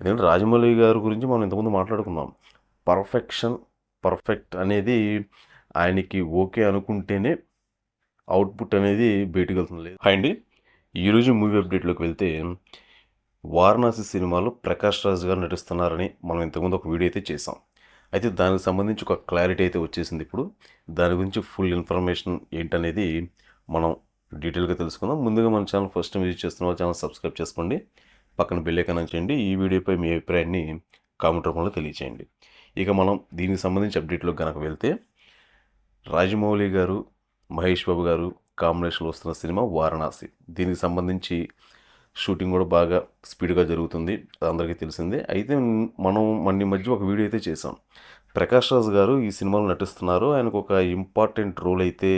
ఎందుకంటే రాజమౌళి గారి గురించి మనం ఇంతకుముందు మాట్లాడుకున్నాం. పర్ఫెక్షన్ పర్ఫెక్ట్ అనేది ఆయనకి ఓకే అనుకుంటేనే అవుట్పుట్ అనేది బయటకు వెళ్తుంది. లేదు. హాయ్ అండి. ఈరోజు మూవీ అప్డేట్లోకి వెళ్తే వారణాసి సినిమాలో ప్రకాష్ రాజ్ గారు నటిస్తున్నారని మనం ఇంతకుముందు ఒక వీడియో అయితే చేసాం అయితే దానికి సంబంధించి ఒక క్లారిటీ అయితే వచ్చేసింది ఇప్పుడు. దాని గురించి ఫుల్ ఇన్ఫర్మేషన్ ఏంటనేది మనం డీటెయిల్గా తెలుసుకుందాం. ముందుగా మన ఛానల్ ఫస్ట్ టైం విజిట్ చేస్తున్న ఛానల్ సబ్స్క్రైబ్ చేసుకోండి. పక్కన బెల్ చేయండి. ఈ వీడియోపై మీ అభిప్రాయాన్ని కామెంట్ రూపంలో తెలియచేయండి. ఇక మనం దీనికి సంబంధించి అప్డేట్లో కనుక వెళ్తే రాజమౌళి గారు మహేష్ బాబు గారు కాంబినేషన్లో వస్తున్న సినిమా వారణాసి. దీనికి సంబంధించి షూటింగ్ కూడా బాగా స్పీడ్గా జరుగుతుంది. అందరికీ తెలిసిందే. అయితే మనం మొన్న ఈ మధ్య ఒక వీడియో అయితే చేసాం ప్రకాష్ రాజ్ గారు ఈ సినిమాలో నటిస్తున్నారు. ఆయనకు ఒక ఇంపార్టెంట్ రోల్ అయితే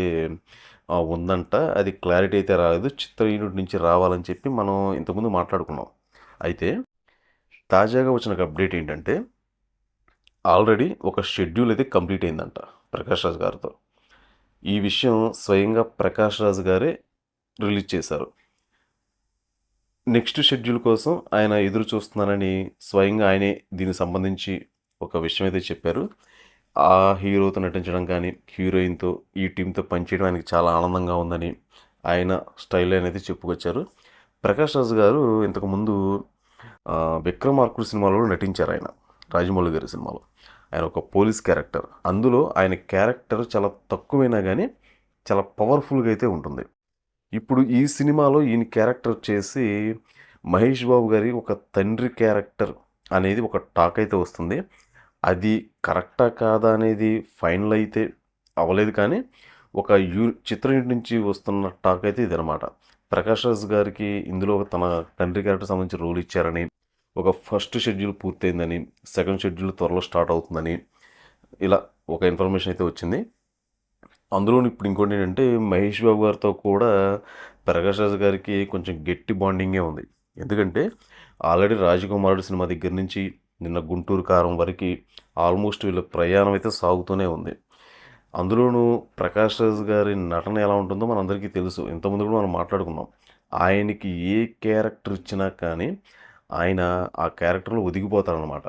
ఉందంట. అది క్లారిటీ అయితే రాలేదు. చిత్ర యూనిట్ నుంచి రావాలని చెప్పి మనం ఇంతకుముందు మాట్లాడుకున్నాం. అయితే తాజాగా వచ్చిన ఒక అప్డేట్ ఏంటంటే ఆల్రెడీ ఒక షెడ్యూల్ అయితే కంప్లీట్ అయిందంట ప్రకాష్ రాజ్ గారితో. ఈ విషయం స్వయంగా ప్రకాష్ రాజ్ గారే రిలీజ్ చేశారు. నెక్స్ట్ షెడ్యూల్ కోసం ఆయన ఎదురు చూస్తున్నానని స్వయంగా ఆయనే దీనికి సంబంధించి ఒక విషయం అయితే చెప్పారు. ఆ హీరోతో నటించడం కానీ హీరోయిన్తో ఈ టీంతో పనిచేయడం ఆయనకి చాలా ఆనందంగా ఉందని ఆయన స్టైల్ అనేది చెప్పుకొచ్చారు. ప్రకాష్ రాజ్ గారు ఇంతకుముందు విక్రమార్కుడు సినిమాలో నటించారు ఆయన. రాజమౌళి గారి సినిమాలో. ఆయన ఒక పోలీస్ క్యారెక్టర్. అందులో ఆయన క్యారెక్టర్ చాలా తక్కువైనా కానీ చాలా పవర్ఫుల్గా అయితే ఉంటుంది. ఇప్పుడు ఈ సినిమాలో ఈయన క్యారెక్టర్ వచ్చేసి మహేష్ బాబు గారి ఒక తండ్రి క్యారెక్టర్ అనేది ఒక టాక్ అయితే వస్తుంది. అది కరెక్టా కాదా అనేది ఫైనల్ అయితే అవ్వలేదు కానీ ఒక యూ చిత్రం నుంచి వస్తున్న టాక్ అయితే ఇదనమాట ప్రకాష్ రాజ్ గారికి ఇందులో తన తండ్రి క్యారెక్టర్ సంబంధించి రోల్ ఇచ్చారని ఒక ఫస్ట్ షెడ్యూల్ పూర్తయిందని సెకండ్ షెడ్యూల్ త్వరలో స్టార్ట్ అవుతుందని ఇలా ఒక ఇన్ఫర్మేషన్ అయితే వచ్చింది. అందులో ఇప్పుడు ఇంకోటి ఏంటంటే మహేష్ బాబు గారితో కూడా ప్రకాష్ రాజు గారికి కొంచెం గట్టి బాండింగే ఉంది. ఎందుకంటే ఆల్రెడీ రాజకుమారుడు సినిమా దగ్గర నుంచి నిన్న గుంటూరు కారం వరకు ఆల్మోస్ట్ వీళ్ళ ప్రయాణం అయితే సాగుతూనే ఉంది. అందులోనూ ప్రకాష్ రాజ్ గారి నటన ఎలా ఉంటుందో మనందరికీ తెలుసు. ఇంతకుముందు కూడా మనం మాట్లాడుకున్నాం. ఆయనకి ఏ క్యారెక్టర్ ఇచ్చినా కానీ ఆయన ఆ క్యారెక్టర్లో ఒదిగిపోతారనమాట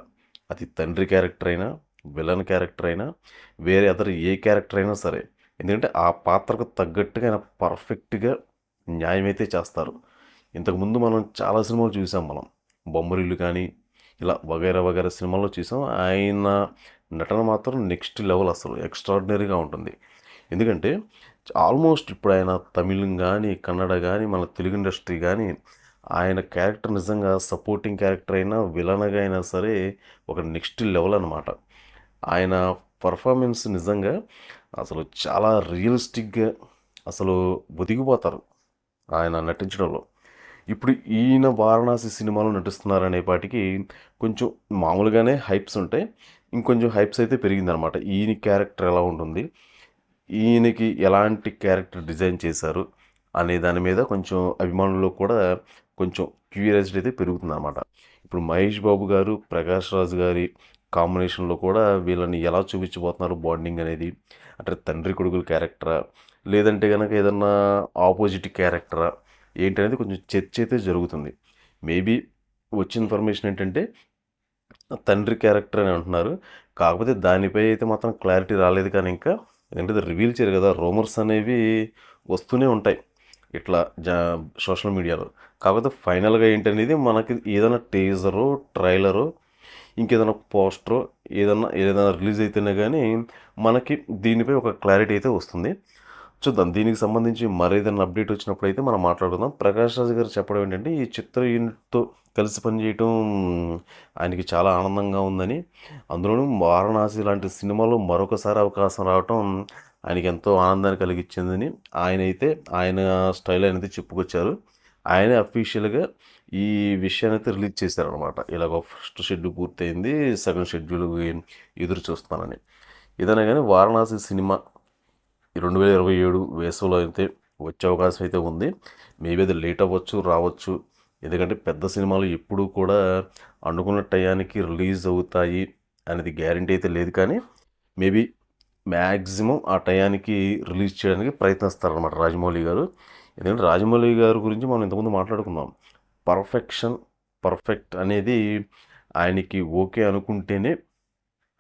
అది తండ్రి క్యారెక్టర్ అయినా విలన్ క్యారెక్టర్ అయినా వేరే అతను ఏ క్యారెక్టర్ అయినా సరే. ఎందుకంటే ఆ పాత్రకు తగ్గట్టుగా ఆయన పర్ఫెక్ట్గా న్యాయమైతే చేస్తారు. ఇంతకుముందు మనం చాలా సినిమాలు చూసాం మనం. బొమ్మరిల్లు కానీ ఇలా వగైరా వగైరా సినిమాల్లో చూసాం. ఆయన నటన మాత్రం నెక్స్ట్ లెవెల్ అసలు ఎక్స్ట్రాడినరీగా ఉంటుంది. ఎందుకంటే ఆల్మోస్ట్ ఇప్పుడు ఆయన తమిళం కానీ కన్నడ కానీ మన తెలుగు ఇండస్ట్రీ కానీ ఆయన క్యారెక్టర్ నిజంగా సపోర్టింగ్ క్యారెక్టర్ అయినా విలనగా అయినా సరే ఒక నెక్స్ట్ లెవెల్ అనమాట ఆయన పర్ఫార్మెన్స్ నిజంగా అసలు చాలా రియలిస్టిక్గా అసలు ఒదిగిపోతారు ఆయన నటించడంలో. ఇప్పుడు ఈయన వారణాసి సినిమాలో నటిస్తున్నారనే పాటికి కొంచెం మామూలుగానే హైప్స్ ఉంటాయి. ఇంకొంచెం హైప్స్ అయితే పెరిగిందనమాట. ఈయన క్యారెక్టర్ ఎలా ఉంటుంది? ఈయనకి ఎలాంటి క్యారెక్టర్ డిజైన్ చేశారు? అనే దాని మీద కొంచెం అభిమానుల్లో కూడా కొంచెం క్యూరియాసిటీ అయితే పెరుగుతుందన్నమాట ఇప్పుడు మహేష్ బాబు గారు ప్రకాష్ రాజ్ గారి కాంబినేషన్లో కూడా వీళ్ళని ఎలా చూపించబోతున్నారు బాండింగ్ అనేది? అంటే తండ్రి కొడుకుల క్యారెక్టరా? లేదంటే కనుక ఏదన్నా ఆపోజిట్ క్యారెక్టరా? ఏంటనేది కొంచెం చర్చ అయితే జరుగుతుంది. మేబీ వచ్చిన ఇన్ఫర్మేషన్ ఏంటంటే తండ్రి క్యారెక్టర్ అని అంటున్నారు. కాకపోతే దానిపై అయితే మాత్రం క్లారిటీ రాలేదు కానీ ఇంకా ఎందుకంటే రివీల్ చేయరు కదా రూమర్స్ అనేవి వస్తూనే ఉంటాయి ఇట్లా జా సోషల్ మీడియాలో. కాకపోతే ఫైనల్గా ఏంటనేది మనకి ఏదైనా టీజరు ట్రైలరు ఇంకేదైనా పోస్టరో ఏదైనా ఏదైనా రిలీజ్ అయితేనే కానీ మనకి దీనిపై ఒక క్లారిటీ అయితే వస్తుంది. చూద్దాం. దీనికి సంబంధించి మరేదైనా అప్డేట్ వచ్చినప్పుడు అయితే మనం మాట్లాడుకుందాం. ప్రకాష్ రాజు గారు చెప్పడం ఏంటంటే ఈ చిత్ర యూనిట్తో కలిసి పనిచేయటం ఆయనకి చాలా ఆనందంగా ఉందని. అందులోనూ వారణాసి లాంటి సినిమాలో మరొకసారి అవకాశం రావటం ఆయనకి ఎంతో ఆనందాన్ని కలిగించిందని ఆయన అయితే ఆయన స్టైల్ అనేది చెప్పుకొచ్చారు. ఆయనే అఫీషియల్గా ఈ విషయాన్ని అయితే రిలీజ్ చేశారనమాట ఇలాగ ఫస్ట్ షెడ్యూల్ పూర్తయింది సెకండ్ షెడ్యూల్ ఎదురు చూస్తానని ఏదైనా కానీ వారణాసి సినిమా రెండు వేల ఇరవై ఏడు వేసవిలో అయితే వచ్చే అవకాశం అయితే ఉంది. మేబీ అది లేట్ అవ్వచ్చు రావచ్చు. ఎందుకంటే పెద్ద సినిమాలు ఎప్పుడూ కూడా అనుకున్న టయానికి రిలీజ్ అవుతాయి అనేది గ్యారంటీ అయితే లేదు కానీ మేబీ మ్యాక్సిమం ఆ టయానికి రిలీజ్ చేయడానికి ప్రయత్నిస్తారనమాట రాజమౌళి గారు. ఎందుకంటే రాజమౌళి గారి గురించి మనం ఇంతకుముందు మాట్లాడుకున్నాం. పర్ఫెక్షన్ పర్ఫెక్ట్ అనేది ఆయనకి ఓకే అనుకుంటేనే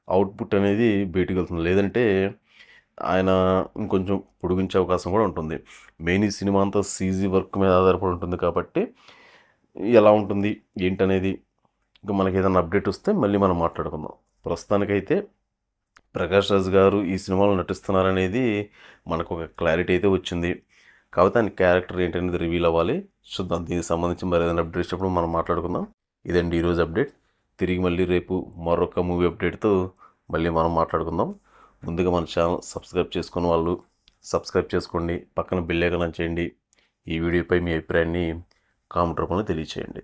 అవుట్పుట్ అనేది బయటకు వెళ్తుంది. లేదంటే ఆయన ఇంకొంచెం పొడిగించే అవకాశం కూడా ఉంటుంది. మెయిన్ ఈ సినిమా అంతా సీజీ వర్క్ మీద ఆధారపడి ఉంటుంది కాబట్టి ఎలా ఉంటుంది ఏంటనేది ఇంకా మనకి ఏదైనా అప్డేట్ వస్తే మళ్ళీ మనం మాట్లాడుకుందాం. ప్రస్తుతానికైతే ప్రకాష్ రాజ్ గారు ఈ సినిమాలో నటిస్తున్నారనేది మనకు ఒక క్లారిటీ అయితే వచ్చింది. కాకపోతే ఆయన క్యారెక్టర్ ఏంటనేది రివీల్ అవ్వాలి. చూద్దాం దీనికి సంబంధించి మరి ఏదైనా అప్డేట్ ఇచ్చినప్పుడు మనం మాట్లాడుకుందాం. ఇదండి ఈరోజు అప్డేట్. తిరిగి మళ్ళీ రేపు మరొక మూవీ అప్డేట్తో మళ్ళీ మనం మాట్లాడుకుందాం. ముందుగా మన ఛానల్ సబ్స్క్రైబ్ చేసుకున్న వాళ్ళు సబ్స్క్రైబ్ చేసుకోండి. పక్కన బిల్ ఐకాన్ చేయండి. ఈ వీడియోపై మీ అభిప్రాయాన్ని కామెంట్ రూపంలో తెలియచేయండి.